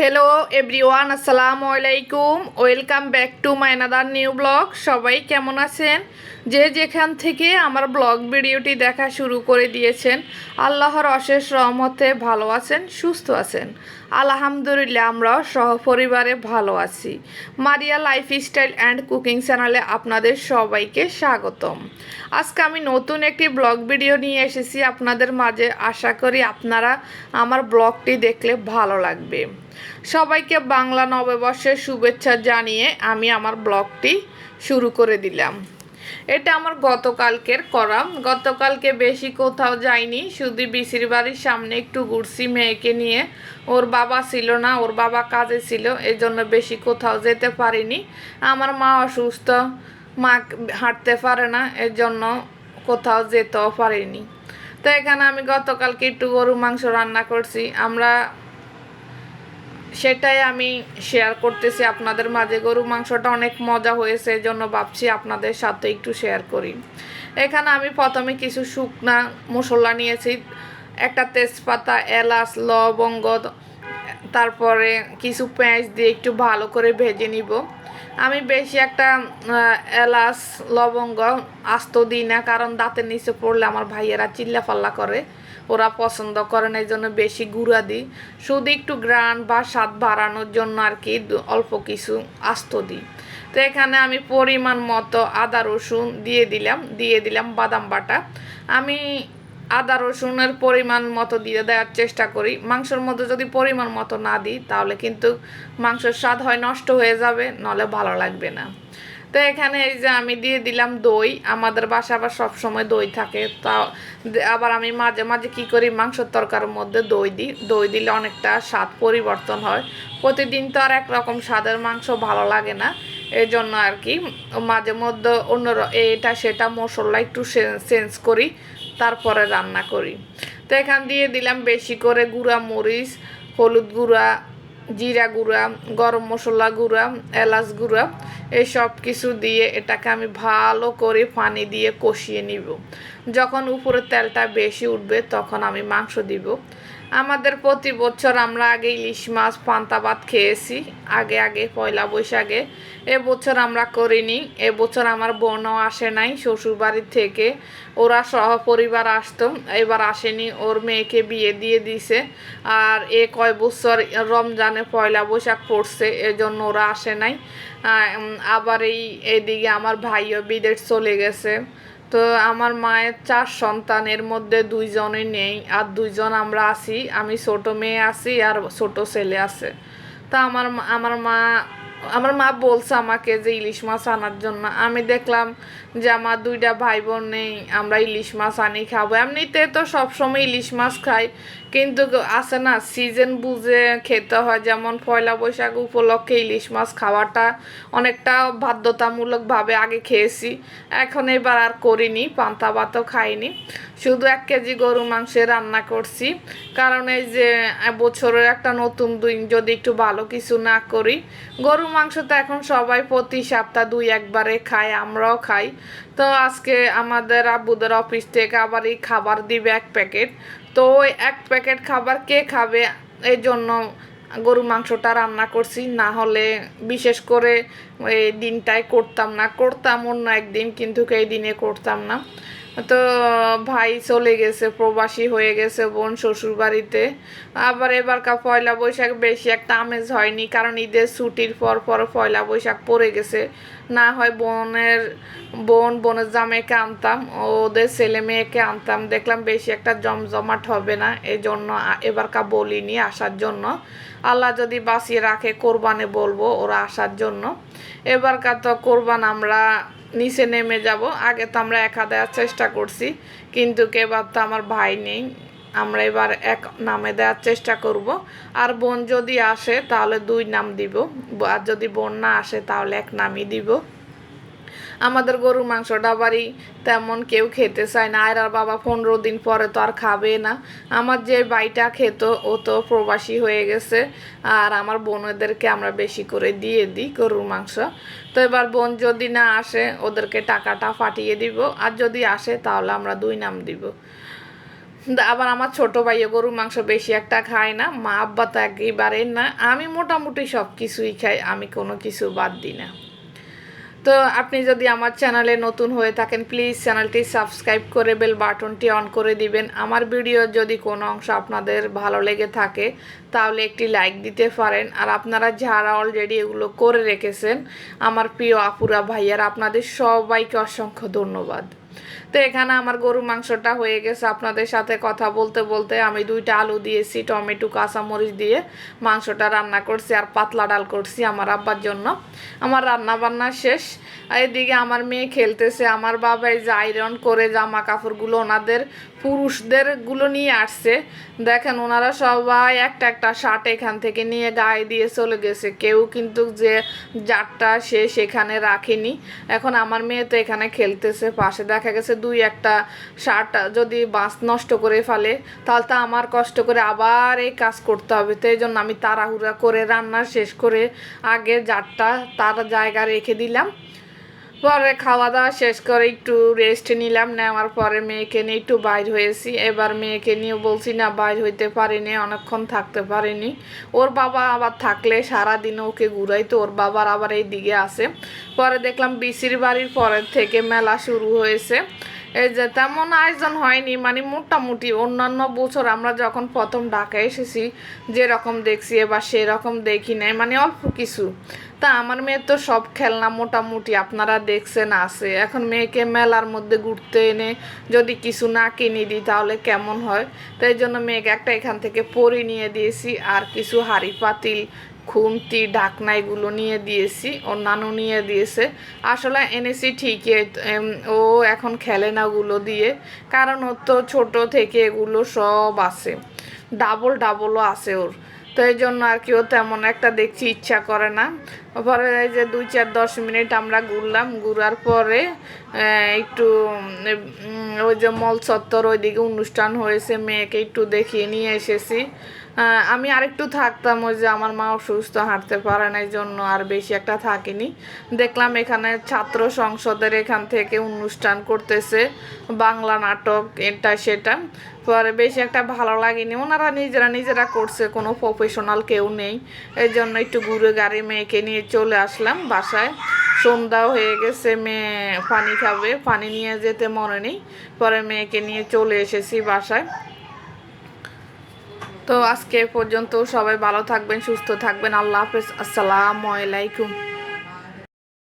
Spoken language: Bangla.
হ্যালো এভরিওয়ান আসসালামু আলাইকুম welcome back to my another new blog সবাই কেমন আছেন? যে যেখান থেকে আমার ব্লগ ভিডিওটি দেখা শুরু করে দিয়েছেন, আল্লাহর অশেষ রহমতে ভালো আছেন, সুস্থ আছেন। আলহামদুলিল্লাহ, আমরাও সহপরিবারে ভালো আছি। মারিয়া লাইফস্টাইল অ্যান্ড কুকিং চ্যানেলে আপনাদের সবাইকে স্বাগতম। আজকে আমি নতুন একটি ব্লগ ভিডিও নিয়ে এসেছি। আপনাদের মাঝে আশা করি আপনারা আমার ব্লগটি দেখলে ভালো লাগবে। সবাইকে বাংলা নববর্ষের শুভেচ্ছা জানিয়ে আমি আমার ব্লগটি শুরু করে দিলাম। এটা আমার গতকালকের করা গতকালকে বেশি কোথাও যাইনি, শুধু বিসির বাড়ির সামনে একটু ঘুরছি মেয়েকে নিয়ে। ওর বাবা ছিল না, ওর বাবা কাজে ছিল এই জন্য বেশি কোথাও যেতে পারিনি। আমার মা অসুস্থ, মা হাঁটতে পারে না এর জন্য কোথাও যেতেও পারিনি। তো এখানে আমি গতকালকে একটু গরু মাংস রান্না করছি। আমরা সেটাই আমি শেয়ার করতেছি। আপনাদের মাঝে গরু মাংসটা অনেক মজা হয়েছে জন্য ভাবছি আপনাদের সাথে একটু শেয়ার করি। এখানে আমি প্রথমে কিছু শুকনা মশলা নিয়েছি, একটা তেজপাতা, এলাচ, লবঙ্গ, তারপরে কিছু পেঁয়াজ দিয়ে একটু ভালো করে ভেজে নিব। আমি বেশি একটা এলাচ, লবঙ্গ আস্ত দিই না, কারণ দাঁতের নিচে পড়লে আমার ভাইয়েরা চিল্লা পাল্লা করে। ওরা পছন্দ করে না এই জন্য বেশি গুঁড়া দিই। শুধু একটু গ্রান বা স্বাদ বাড়ানোর জন্য আর কি অল্প কিছু আস্ত দিই। তো এখানে আমি পরিমাণ মতো আদা, রসুন দিয়ে দিলাম দিয়ে দিলাম বাদাম বাটা। আমি আদা, রসুনের পরিমাণ মতো দিয়ে দেওয়ার চেষ্টা করি। মাংসের মধ্যে যদি পরিমাণ মতো না দিই, তাহলে কিন্তু মাংসের স্বাদ হয় নষ্ট হয়ে যাবে, নলে ভালো লাগবে না। তো এখানে এই যে আমি দিয়ে দিলাম দই, আমাদের বাসা আবার সবসময় দই থাকে। তা আবার আমি মাঝে মাঝে কি করি, মাংসের তরকারির মধ্যে দই দিই। দই দিলে অনেকটা স্বাদ পরিবর্তন হয়। প্রতিদিন তো আর একরকম স্বাদের মাংস ভালো লাগে না। এই জন্য আর কি, মাঝে মধ্যে অন্য এটা সেটা মশলা একটু চেঞ্জ করি, তারপরে রান্না করি। তো এখান দিয়ে দিলাম বেশি করে গুঁড়া মরিচ, হলুদ গুঁড়া, জিরা গুঁড়া, গরম মশলা গুঁড়া, এলাচ গুঁড়া এই সব কিছু দিয়ে এটাকে আমি ভালো করে পানি দিয়ে কষিয়ে নিব। যখন উপরে তেলটা বেশি উঠবে তখন আমি মাংস দিব। আমাদের প্রতি বছর আমরা আগে ইলিশ মাছ, পান্তা ভাত খেয়েছি। আগে আগে, পয়লা বৈশাখে। এবছর আমরা করিনি। এবছর আমার বোনও আসে নাই শ্বশুরবাড়ির থেকে। ওরা সহ পরিবার আসতো। এবার আসেনি। ওর মেয়েকে বিয়ে দিয়ে দিছে। আর এ কয় বছর রমজানে পয়লা বৈশাখ পড়ছে, এজন্য ওরা আসে নাই। আবার এই, এদিকে আমার ভাইও বিদেশ চলে গেছে। তো আমার মায়ের চার সন্তানের মধ্যে দুইজনে নেই, আর দুইজন আমরা আছি, আমি ছোট মেয়ে আছি আর ছোট ছেলে আছে। তা আমার আমার মা আমার মা বলছে আমাকে যে ইলিশ মাছ আনার জন্য। আমি দেখলাম যে আমার দুইটা ভাই বোন নেই, আমরা ইলিশ মাছ আনি খাব। এমনিতে তো সবসময় ইলিশ মাছ খাই কিন্তু আছে না সিজন বুঝে খেতে হয়, যেমন পয়লা বৈশাখ উপলক্ষে ইলিশ মাছ খাওয়াটা অনেকটা বাধ্যতামূলকভাবে আগে খেয়েছি, এখন এবার আর করিনি, পান্তা ভাতও খাইনি। শুধু এক কেজি গরু মাংসের রান্না করছি, কারণ এই যে বছরের একটা নতুন দিন, যদি একটু ভালো কিছু না করি, গরু মাংস তো এখন সবাই প্রতি সপ্তাহ দুই একবারে খায়, আমরাও খাই। তো আজকে আমাদের আব্বুদের অফিস থেকে আবার এই খাবার দিবে এক প্যাকেট তো ওই এক প্যাকেট খাবার কে খাবে? এই জন্য গরু মাংসটা রান্না করছি। না হলে বিশেষ করে এই দিনটায় করতাম না। করতাম অন্য একদিন, কিন্তু এই দিনে করতাম না। তো ভাই চলে গেছে, প্রবাসী হয়ে গেছে বোন শ্বশুর বাড়িতে আবার এবারকার পয়লা বৈশাখ বেশি একটা আমেজ হয়নি, কারণ ঈদের ছুটির পর পর পয়লা বৈশাখ পড়ে গেছে। না হয় বোনের, বোন, বোনের জামাইকে আনতাম, ওদের ছেলে মেয়েকে আনতাম। দেখলাম বেশি একটা জমজমাট হবে না এই জন্য এবারকার বলিনি আসার জন্য। আল্লাহ যদি বাঁচিয়ে রাখে, কোরবানে বলব ওরা আসার জন্য। এবারকার তো কোরবান আমরা নিচে নেমে যাব। আগে তো আমরা একা দেওয়ার চেষ্টা করছি, কিন্তু এবার তো আমার ভাই নেই। আমরা এবার এক নামে দেওয়ার চেষ্টা করব। আর বোন যদি আসে তাহলে দুই নাম দিব। আর যদি বোন না আসে তাহলে এক নামই দিব। আমাদের গরু মাংসটা বাড়ি তেমন কেউ খেতে চায় না। আর বাবা পনেরো দিন পরে তো আর খাবে না। আমার যে বাইটা খেত, ও তো প্রবাসী হয়ে গেছে। আর আমার বোনদেরকে আমরা বেশি করে দিয়ে দিই গরুর মাংস। তো এবার বোন যদি না আসে, ওদেরকে টাকাটা ফাটিয়ে দিব। আর যদি আসে, তাহলে আমরা দুই নাম দিব। আবার আমার ছোট ভাইও গরুর মাংস বেশি একটা খায় না। মা আব্বা তো একেবারে না। আমি মোটামুটি সব কিছুই খাই, আমি কোনো কিছু বাদ দিই না। তো আপনি যদি আমার চ্যানেলে নতুন হয়ে থাকেন প্লিজ চ্যানেলটি সাবস্ক্রাইব করে বেল বাটনটি অন করে দিবেন। আমার ভিডিওর যদি কোনো অংশ আপনাদের ভালো লেগে থাকে, তাহলে একটি লাইক দিতে পারেন। আর আপনারা যারা অলরেডি এগুলো করে রেখেছেন, আমার প্রিয় আপুরা, ভাইয়ার, আপনাদের সবাইকে অসংখ্য ধন্যবাদ। তো এখানে আমার গরু মাংসটা হয়ে গেছে। আপনাদের সাথে কথা বলতে বলতে আমি দুইটা আলু দিয়েছি, টমেটো, কাঁচামরিচ দিয়ে মাংসটা রান্না করছি আর পাতলা ডাল করছি আমার আব্বার জন্য। আমার রান্না বান্না শেষ। এদিকে আমার মেয়ে খেলতেছে, আমার বাবা এই যে আয়রন করে জামা কাপড়গুলো ওনাদের পুরুষদেরগুলো নিয়ে আসছে। দেখেন ওনারা সবাই একটা একটা শার্ট এখান থেকে নিয়ে গায়ে দিয়ে চলে গেছে। কেউ কিন্তু যে জারটা সে সেখানে রাখেনি। এখন আমার মেয়ে তো এখানে খেলতেছে, পাশে দেখা গেছে দুই একটা শার্ট যদি বাঁশ নষ্ট করে ফেলে, তাহলে তা আমার কষ্ট করে আবার এই কাজ করতে হবে। তো এই জন্য আমি তাড়াহুড়া করে রান্না শেষ করে আগে জারটা তার জায়গা রেখে দিলাম। পরে খাওয়া দাওয়া শেষ করে একটু রেস্ট নিলাম, নেওয়ার পরে মেয়েকে নিয়ে একটু বাইর হয়েছি। এবার মেয়েকে নিয়ে বলছি, না, বাইর হইতে পারিনি, অনেকক্ষণ থাকতে পারিনি। ওর বাবা আবার থাকলে সারাদিন ওকে ঘুরাই তো ওর বাবার আবার এই দিকে আসে পরে দেখলাম বিসির বাড়ির পরের থেকে মেলা শুরু হয়েছে। এই যে তেমন আয়োজন হয়নি মানে মোটামুটি অন্যান্য বছর আমরা যখন প্রথম ঢাকায় এসেছি, যেরকম দেখছি এবার সেরকম দেখি নাই মানে অল্প কিছু। তা আমার মেয়ে তো সব খেলনা মোটামুটি আপনারা দেখছেন, আছে। এখন মেয়েকে মেলার মধ্যে ঘুরতে এনে যদি কিছু না কিনে দিই, তাহলে কেমন হয়? তাই জন্য মেয়েকে একটা এখান থেকে পরি নিয়ে দিয়েছি, আর কিছু হাড়ি পাতিল খুন্তি, ঢাকনা এগুলো নিয়ে দিয়েছি ওর নানু নিয়ে দিয়েছে। আসলে এনেছি ঠিকই ও এখন খেলে না ওগুলো দিয়ে, কারণ ওর তো ছোটো থেকে এগুলো সব আছে ডাবল ডাবলও আছে ওর। তো এই জন্য আর কি ও তেমন একটা দেখছি ইচ্ছা করে না। পরে এই যে দুই চার দশ মিনিট আমরা ঘুরলাম, ঘুরার পরে একটু ওই যে মল চত্বর ওইদিকে অনুষ্ঠান হয়েছে, মেয়েকে একটু দেখিয়ে নিয়ে এসেছি। আমি আরেকটু থাকতাম, ওই যে আমার মা অসুস্থ, হাঁটতে পারে না এই জন্য আর বেশি একটা থাকিনি। দেখলাম এখানে ছাত্র সংসদের এখান থেকে অনুষ্ঠান করতেছে, বাংলা নাটক, এটা সেটা। পরে বেশি একটা ভালো লাগেনি, ওনারা নিজেরা নিজেরা করছে, কোনো প্রফেশনাল কেউ নেই। এই জন্য একটু ঘুরে গাড়ি মেয়েকে নিয়ে চলে আসলাম বাসায়। সন্ধ্যাও হয়ে গেছে, মেয়ে পানি খাবে। পানি নিয়ে যেতে মনে নেই। পরে মেয়েকে নিয়ে চলে এসেছি বাসায়। তো আজকে পর্যন্ত সবাই ভালো থাকবেন, সুস্থ থাকবেন। আল্লাহ হাফেজ। আসসালামু আলাইকুম।